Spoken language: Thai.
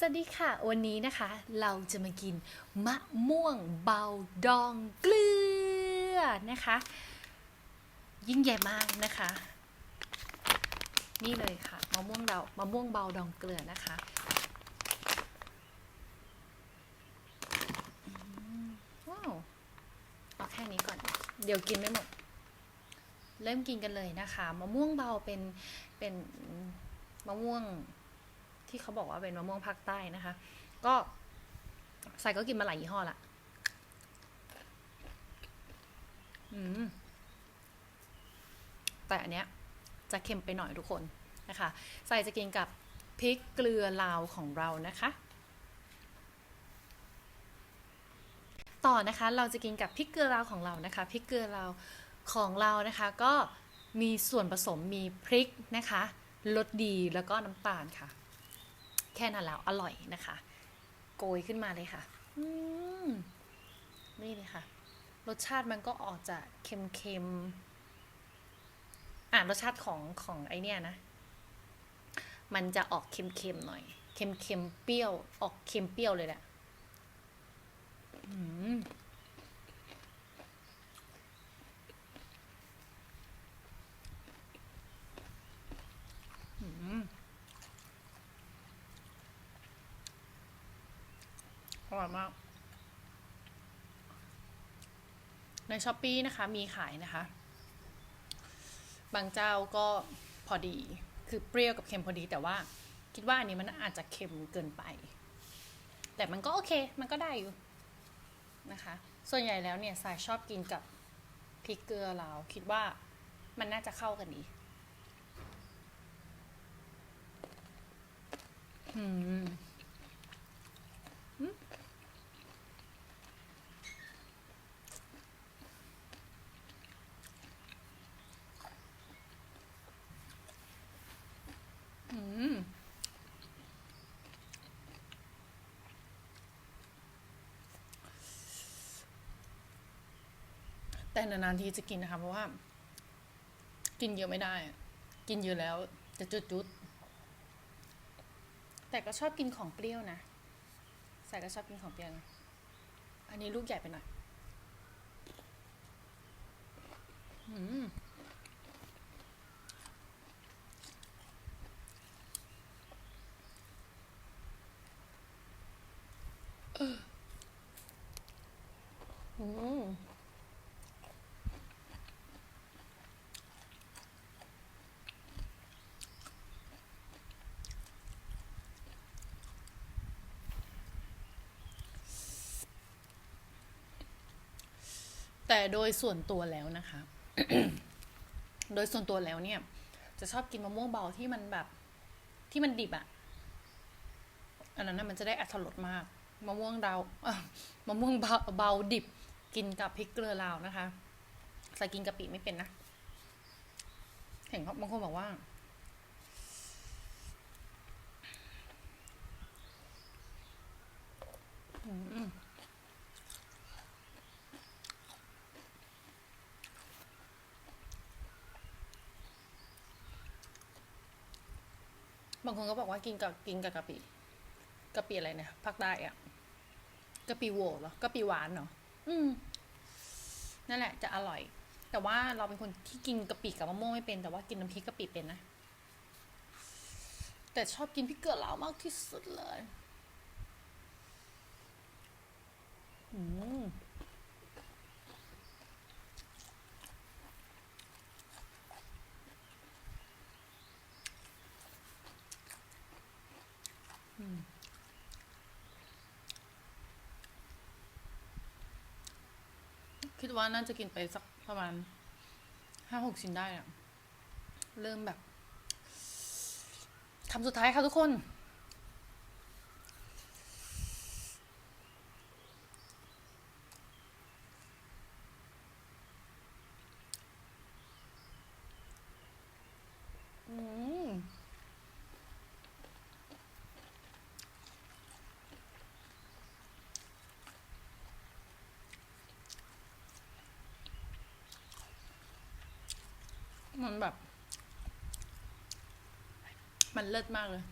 สวัสดีค่ะ วันนี้นะคะ เราจะมากินมะม่วงเบาดองเกลือนะคะ ยิ่งใหญ่มากนะคะ นี่เลยค่ะมะม่วงเดามะม่วงเบาดองเกลือนะคะว้าวเอาแค่นี้ก่อน เดี๋ยวกินไม่หมด เริ่มกินกันเลยนะคะมะม่วงเบาเป็นเป็นมะม่วง ที่เขาบอกว่าเป็นมะม่วงภาคใต้นะคะ ก็ใส่ก็กินมาหลายยี่ห้อละอืมแต่อันเนี้ยจะเค็มไปหน่อยทุกคนนะคะใส่จะกินกับพริกเกลือลาวของเรานะคะ ต่อนะคะเราจะกินกับพริกเกลือลาวของเรานะคะพริกเกลือลาวของเรานะคะ ก็มีส่วนผสมมีพริกนะคะรสดีแล้วก็น้ำตาลค่ะ แค่นั้นแล้วอร่อยนะคะ โกยขึ้นมาเลยค่ะนี่เลยค่ะ รสชาติมันก็ออกจะเค็มๆ อ่ารสชาติของของไอเนี่ยนะ มันจะออกเค็มๆหน่อย เค็มๆเปรี้ยว ออกเค็มเปรี้ยวเลยแหละ อืม อืม อ ร่อยมาก ในช้อปปีนะคะ มีขายนะคะ บางเจ้าก็พอดี คือเปรี้ยวกับเค็มพอดี แต่ว่าคิดว่าอันนี้มันอาจจะเค็มเกินไป แต่มันก็โอเค มันก็ได้อยู่นะคะ ส่วนใหญ่แล้วเนี่ยสายชอบกินกับพริกเกลือเราคิดว่ามันน่าจะเข้ากันดีอืม แต่นานๆทีจะกินนะคะ เพราะว่า กินเยอะไม่ได้ กินเยอะแล้ว จะจุดๆ แต่ก็ชอบกินของเปรี้ยวนะใส่ก็ชอบกินของเปรี้ยวนะอันนี้ลูกใหญ่ไปหน่อย อืม แต่โดยส่วนตัวแล้วนะคะ โดยส่วนตัวแล้วเนี่ย จะชอบกินมะม่วงเบาที่มันแบบที่มันดิบอะอันนั้นมันจะได้อัตรสมาก มะม่วงเรามะม่วงเบาเบาดิบกินกับพริกเกลือลาวนะคะ ใส่กินกะปิไม่เป็นนะ เห็นเขาบางคนบอกว่า บางคนก็บอกว่ากินกับกินกับกะปิ กะปิอะไรเนี่ยภาคใต้อะกะปิโวเหรอกะปิหวานเหรออืม นั่นแหละ จะอร่อย แต่ว่าเราเป็นคนที่กินกะปิกับมะม่วงไม่เป็น แต่ว่ากินน้ำพริกกะปิเป็นนะ แต่ชอบกินพริกเกลือลาวมากที่สุดเลยอืม คิดว่าน่าจะกินไปสักประมาณห้าหกชิ้นได้อะเริ่มแบบคำสุดท้ายค่ะทุกคน อืม มันแบบ มันเลิศมากเลย